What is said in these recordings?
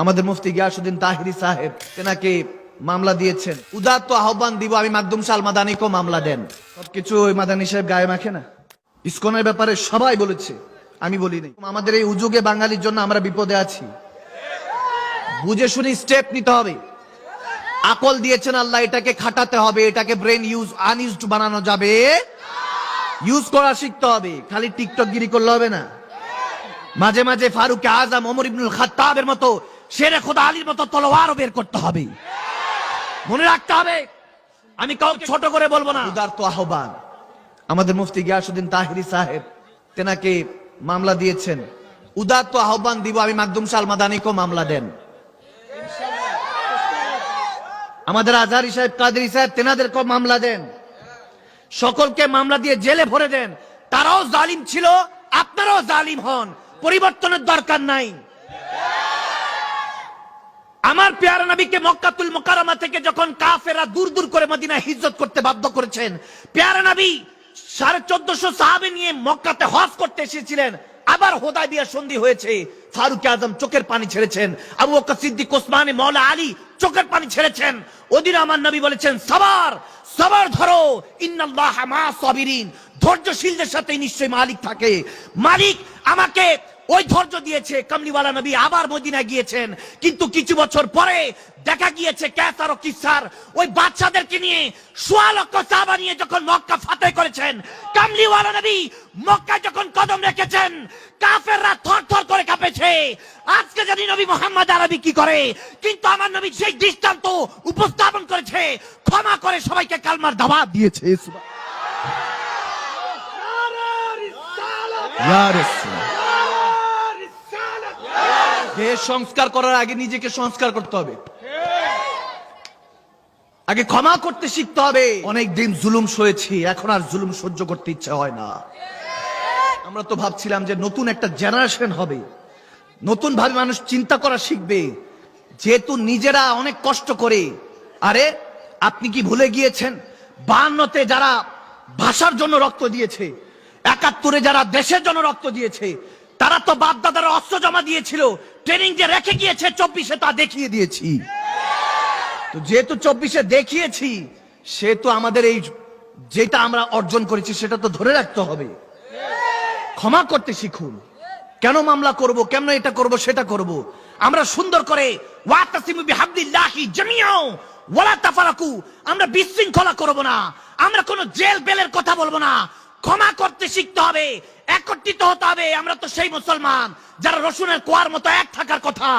আমাদের মুফতি গিয়াসুদ্দিন তাহিরি সাহেব, তেনাকে মামলা দিয়েছেন। উদার তো আহ্বান দিব আমি মাকদুম সাল মাদানিকেও মামলা দেন। সবকিছু ওই মাদানি সাহেব গায়ে মাখে না। ইস্কনের ব্যাপারে সবাই বলেছে, আমি বলিনি। আমাদের এই উজুগে বাঙালির জন্য আমরা বিপদে আছি। বুঝে শুনে স্টেপ নিতে হবে। আকল দিয়েছেন আল্লাহ, এটাকে খাটাতে হবে, এটাকে ব্রেন ইউজ আনইউজড বানানো যাবে। ইউজ করা শিখতে হবে। খালি টিকটক গিরি করলে হবে না। মাঝে মাঝে ফারুক আজম, ওমর ইবনুল খাত্তাবের মতো শেরে খোদা আলীর মতো তলোয়ারও বের করতে হবে। মনে রাখতে হবে, আমি কাউকে ছোট করে বলব না। উদার তো আহ্বান। আমাদের মুফতি গিয়াসুদ্দিন তাহিরি সাহেব, তেনাকে মামলা দিয়েছেন। উদার তো আহ্বান দিব, আমি মাকদুম সাল মাদানিকেও মামলা দেন। আমাদের আজহারি সাহেব, কাদেরি সাহেব, তেনাদেরকেও মামলা দেন। সকলকে মামলা দিয়ে জেলে ভরে দেন। তারাও জালিম ছিল, আপনারাও জালিম হন। পরিবর্তনের দরকার নাই। আমার পেয়ারা নবীকে মক্কাতুল মোকারমা থেকে যখন কাফেরা দূর দূর করে মদিনা হিজরত করতে বাধ্য করেছেন, পেয়ারা নবী সাড়ে চোদ্দশো সাহাবে নিয়ে মক্কাতে হজ করতে এসেছিলেন। আবার হোদাই বিয়া সন্ধি হয়েছে, ফারুক আজম চোখের পানি ছেড়েছেন, আবু বকর সিদ্দিক, ওসমানে মৌলা আলী চোখের পানি ছেড়েছেন। ওদিন আমার নবী বলেছেন, সবার সবার ধরো, ইন্নাল্লাহ মা সাবিরিন। ধৈর্যশীলদের সাথে নিশ্চয়ই মালিক থাকে। মালিক আমাকে ওই ধৈর্য দিয়েছে কামলিওয়ালা নবী, আবার মদিনা গিয়েছেন। কিন্তু কিছু বছর পরে দেখা গিয়েছে ক্যাসার ও কিসার, ওই বাচ্চাদেরকে নিয়ে সোয়া লক্ষ সাহাবা নিয়ে যখন মক্কা ফাতে করেছেন, কামলিওয়ালা নবী মক্কায় যখন কদম রেখেছেন, কাফেররা থর থর করে কাঁপেছে। আজকে জানি নবী মোহাম্মদ আরবি কি করে, কিন্তু আমার নবী সেই দৃষ্টান্ত উপস্থাপন করেছে, ক্ষমা করে সবাইকে কালমার দাওয়াত দিয়েছে। ইয়া রাসূল। দেহ সংস্কার করার আগে নিজেকে সংস্কার করতে হবে। আগে ক্ষমা করতে শিখতে হবে। অনেক দিন জুলুম সয়েছি, এখন আর জুলুম সহ্য করতে ইচ্ছা হয় না। আমরা তো ভাবছিলাম যে নতুন একটা জেনারেশন হবে। নতুন ভাবে মানুষ চিন্তা করা শিখবে, যেহেতু নিজেরা অনেক কষ্ট করে। আরে, আপনি কি ভুলে গিয়েছেন? বায়ান্নতে যারা ভাষার জন্য রক্ত দিয়েছে, একাত্তরে যারা দেশের জন্য রক্ত দিয়েছে তারা তো বাপদাদারা অস্ত্র জমা দিয়েছিল। ট্রেনিং যে রেখে গিয়েছে, চব্বিশে তা দেখিয়ে দিয়েছি। তো যেহেতু চব্বিশে দেখিয়েছি, সেহেতু আমাদের এই যেটা আমরা অর্জন করেছি, সেটা তো ধরে রাখতে হবে। ক্ষমা করতে শিখুন। কেন মামলা করব, কেন এটা করব, সেটা করব। আমরা সুন্দর করে জামিয়াও আমরা বিশৃঙ্খলা করব না। আমরা কোনো জেল বেলের কথা বলব না। ক্ষমা করতে শিখতে হবে। একত্রিত হতে হবে। আমরা তো সেই মুসলমান যারা রসুনের কোয়ার মতো এক থাকার কথা।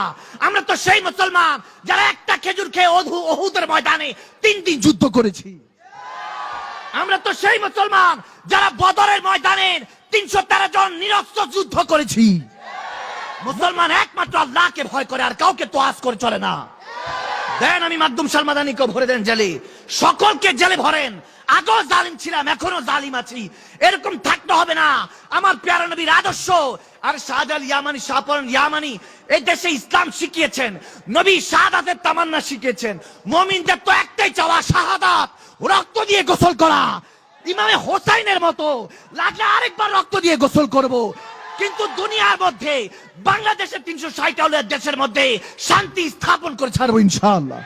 আমরা তো সেই মুসলমান যারা একটা খেজুর খেয়ে অধু অহুদের ময়দানে তিন দিন যুদ্ধ করেছি। আমরা তো সেই মুসলমান যারা বদরের ময়দানের তিনশো তেরো জন নিরস্ত্র যুদ্ধ করেছি। মুসলমান একমাত্র আল্লাহকে ভয় করে আর কাউকে তো আজ করে চলে না। দেন আমি মাধ্যম সালমাদানিকে ভরে দেন জেলে। সকলকে জেলে ভরেন। আগেও জালিম ছিলাম, এখনও জালিম আছি। এরকম থাকতে হবে না। আমার প্যারা নবীর আদর্শ। আর শাহজাল ইয়ামানি শাহপরন ইয়ামানি এই দেশে ইসলাম শিখিয়েছেন। নবী শাহাদাতের তামান্না শিখিয়েছেন। মমিনদের তো একটাই চাওয়া, শাহাদাত। রক্ত দিয়ে গোসল করা। ইমামে হোসাইনের মতো লাগলে আরেকবার রক্ত দিয়ে গোসল করব। কিন্তু দুনিয়ার মধ্যে বাংলাদেশের তিনশো ষাট দেশের মধ্যে শান্তি স্থাপন করে ছাড়বো ইনশাআল্লাহ।